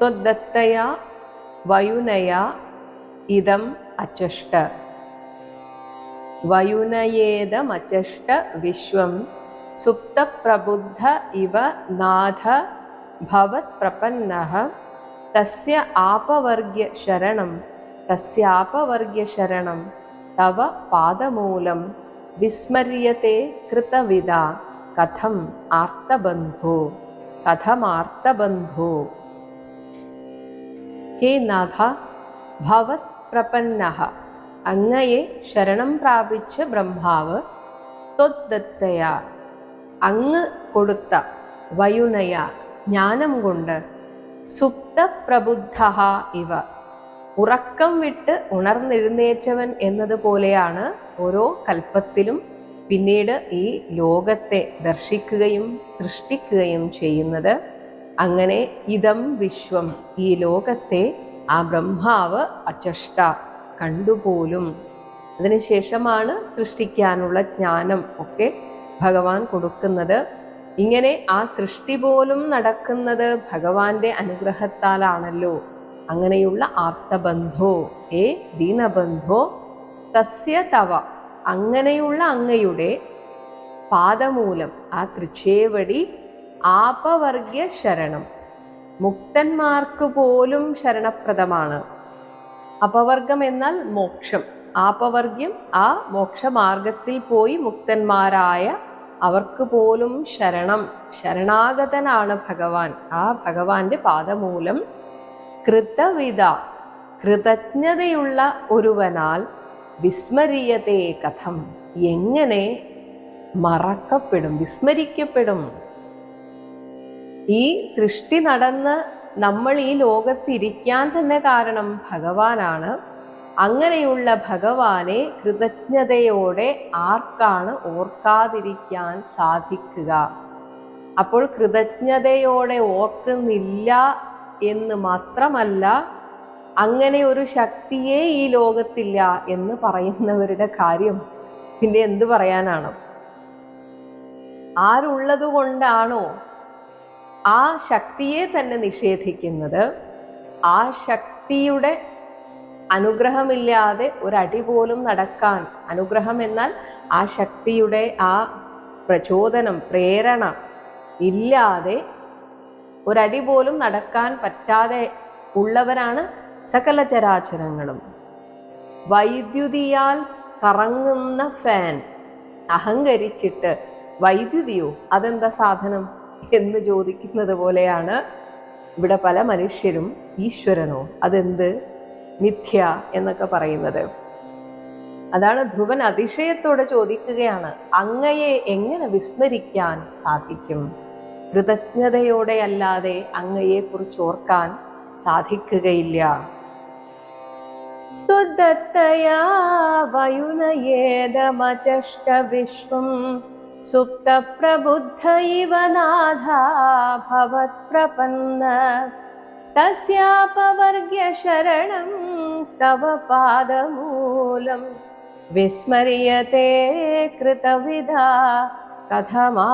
त्वद्दत्तया वयुनया इदम् अचष्ट वयुनयेदमचष्ट विश्वं सुप्तप्रबुद्ध इव नाथ भवत्प्रपन्नः तस्य आपवर्ग्यशरणं तस्यापवर्ग्यशरणं तव पादमूलं विस्मर्यते कृतविदा कथम् आर्तबन्धो कथमार्तबन्धो ഹേ നാഥ ഭവത് പ്രപന്ന. അങ്ങയെ ശരണം പ്രാപിച്ച ബ്രഹ്മാവ് ത്വദ്ദത്തയ. അങ്ങ് കൊടുത്ത വയുനയ ജ്ഞാനം കൊണ്ട് സുപ്തപ്രബുദ്ധ ഇവ. ഉറക്കം വിട്ട് ഉണർന്നെഴുന്നേറ്റവൻ എന്നതുപോലെയാണ് ഓരോ കൽപ്പത്തിലും പിന്നീട് ഈ ലോകത്തെ ദർശിക്കുകയും സൃഷ്ടിക്കുകയും ചെയ്യുന്നത്. അങ്ങനെ ഇതം വിശ്വം ഈ ലോകത്തെ ആ ബ്രഹ്മാവ് അചഷ്ട കണ്ടുപോലും. അതിനുശേഷമാണ് സൃഷ്ടിക്കാനുള്ള ജ്ഞാനം ഒക്കെ ഭഗവാൻ കൊടുക്കുന്നത്. ഇങ്ങനെ ആ സൃഷ്ടി പോലും നടക്കുന്നത് ഭഗവാന്റെ അനുഗ്രഹത്താലാണല്ലോ. അങ്ങനെയുള്ള ആർത്തബന്ധോ ഏ ദീനബന്ധോ തസ്യ തവ അങ്ങനെയുള്ള അങ്ങയുടെ പാദമൂലം ആ തൃച്ചേവടി ആപവർഗ്യ ശരണം മുക്തന്മാർക്ക് പോലും ശരണപ്രദമാണ്. അപവർഗം എന്നാൽ മോക്ഷം. ആപവർഗ്യം ആ മോക്ഷമാർഗത്തിൽ പോയി മുക്തന്മാരായ അവർക്ക് പോലും ശരണം. ശരണാഗതനാണ് ഭഗവാൻ. ആ ഭഗവാന്റെ പാദമൂലം കൃതവിധ കൃതജ്ഞതയുള്ള ഒരുവനാൽ വിസ്മരീയതേ കഥം. എങ്ങനെ മറക്കപ്പെടും വിസ്മരിക്കപ്പെടും? ഈ സൃഷ്ടി നടന്ന് നമ്മൾ ഈ ലോകത്തിരിക്കാൻ തന്നെ കാരണം ഭഗവാനാണ്. അങ്ങനെയുള്ള ഭഗവാനെ കൃതജ്ഞതയോടെ ആർക്കാണ് ഓർക്കാതിരിക്കാൻ സാധിക്കുക? അപ്പോൾ കൃതജ്ഞതയോടെ ഓർക്കുന്നില്ല എന്ന് മാത്രമല്ല അങ്ങനെ ഒരു ശക്തിയെ ഈ ലോകത്തില്ല എന്ന് പറയുന്നവരുടെ കാര്യം പിന്നെ എന്ത് പറയാനാണ്? ആരുള്ളത് കൊണ്ടാണോ ആ ശക്തിയെ തന്നെ നിഷേധിക്കുന്നത് ആ ശക്തിയുടെ അനുഗ്രഹമില്ലാതെ ഒരടി പോലും നടക്കാൻ അനുഗ്രഹം എന്നാൽ ആ ശക്തിയുടെ ആ പ്രചോദനം പ്രേരണ ഇല്ലാതെ ഒരടി പോലും നടക്കാൻ പറ്റാതെ ഉള്ളവരാണ് സകല ചരാചരങ്ങളും. വൈദ്യുതിയാൽ കറങ്ങുന്ന ഫാൻ അഹങ്കരിച്ചിട്ട് വൈദ്യുതിയോ അതെന്താ സാധനം? എന്ന് ചോദിക്കുന്നത് പോലെയാണ് ഇവിടെ പല മനുഷ്യരും ഈശ്വരനോ അതെന്ത് മിഥ്യ എന്നൊക്കെ പറയുന്നത് അതാണ് ധ്രുവൻ അതിശയത്തോടെ ചോദിക്കുകയാണ് അങ്ങയെ എങ്ങനെ വിസ്മരിക്കാൻ സാധിക്കും കൃതജ്ഞതയോടെ അല്ലാതെ അങ്ങയെ കുറിച്ച് ഓർക്കാൻ സാധിക്കുകയില്ല त्वद्दत्तया वयुनयेदमचष्ट विश्वं सुप्तप्रबुद्ध इव नाथा भवत्प्रपन्न। तस्यापवर्ग्यशरणं तव पादमूलं। विस्मर्यते कृतविधा कथमार्तबन्धो